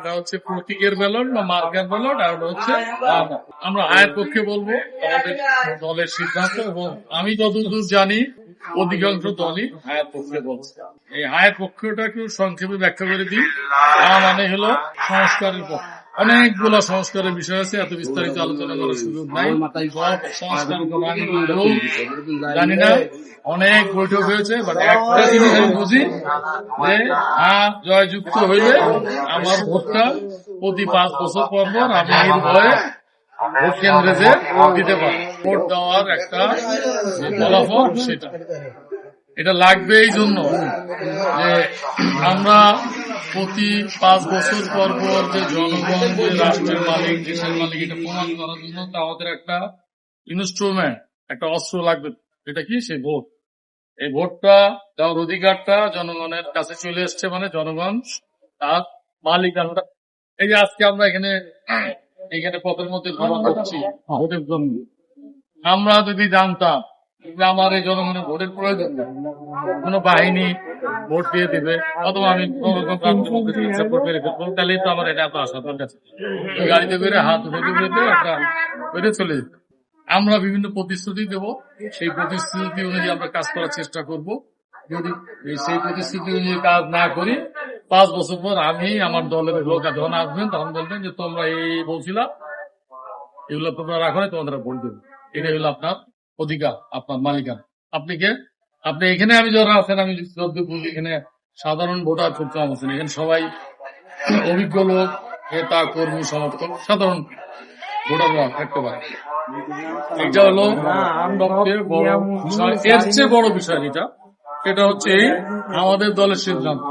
একটা হচ্ছে প্রতীকের ব্যালট বা মার্কের ব্যালট আর হচ্ছে আমরা। আয়ের পক্ষে বলব আমাদের দলের সিদ্ধান্ত এবং আমি যতদূর জানি অধিকাংশ দলই হায়ের পক্ষে বলছে। এই হায়ের পক্ষটা একটু সংক্ষেপে ব্যাখ্যা করে দিই। তা মানে হলো সংস্কারের পক্ষ। অনেকগুলো সংস্কারের বিষয় আছে এত বিস্তারিত আলোচনা করার সুযোগ নাই। সব সংস্কার জানি না অনেক বৈঠক হয়েছে বাট একটা জিনিস আমি বুঝি যে হ্যাঁ জয়যুক্ত হইলে আমার ভোটটা প্রতি পাঁচ বছর পর পর আমি নির্ভয়ে ভোট কেন্দ্রে যে দিতে পারি ভোট দেওয়ার একটা ফলাফল সেটা। এটা লাগবে এই জন্য যে আমরা প্রতি পাঁচ বছর পর পর যে জনগণ যে রাষ্ট্রের মালিক দেশের মালিক এটা প্রমাণ করার জন্য তা আমাদের একটা ইনস্ট্রুমেন্ট একটা অস্ত্র লাগবে। এটা কি? সেই ভোট। এই ভোটটা দেওয়ার অধিকারটা জনগণের কাছে চলে এসছে মানে জনগণ তার মালিক এই যে আজকে আমরা এখানে এখানে পথের মধ্যে ভ্রমণ করছি ভোটের জন্য আমরা যদি জানতাম আমার এই জনগণের ভোটের প্রয়োজন নেই, কোনো বাহিনী ভোট দিয়ে দিবে অথবা আমি তাহলেই তো আমার এটা এত আশা তোর কাছে গাড়িতে করে হাত একটা বেড়ে চলে যেত আমরা বিভিন্ন প্রতিশ্রুতি দেব সেই প্রতিশ্রুতি অনুযায়ী আমরা কাজ করার চেষ্টা করব। যদি সেই প্রতিশ্রুতি অনুযায়ী কাজ না করি পাঁচ বছর পর আমি আমার দলের লোক যখন আসবেন তখন বলবেন যে তোমরা এই বলছিলাম এগুলো তোমরা রাখো না তোমাদের ভোট দেবে। এটাই হলো আপনার অধিকার আপনার মালিকানা। আপনি কে? আপনি এখানে আমি যারা আছেন আমি এখানে সাধারণ ভোটার খুব কম আছেন এখানে সবাই অভিজ্ঞ লোক নেতা কর্মী সমর্থক সাধারণ ভোটাররা থাকতে পারে এটা হলো এর চেয়ে বড় বিষয় যেটা সেটা হচ্ছে এই আমাদের দলের সিদ্ধান্ত।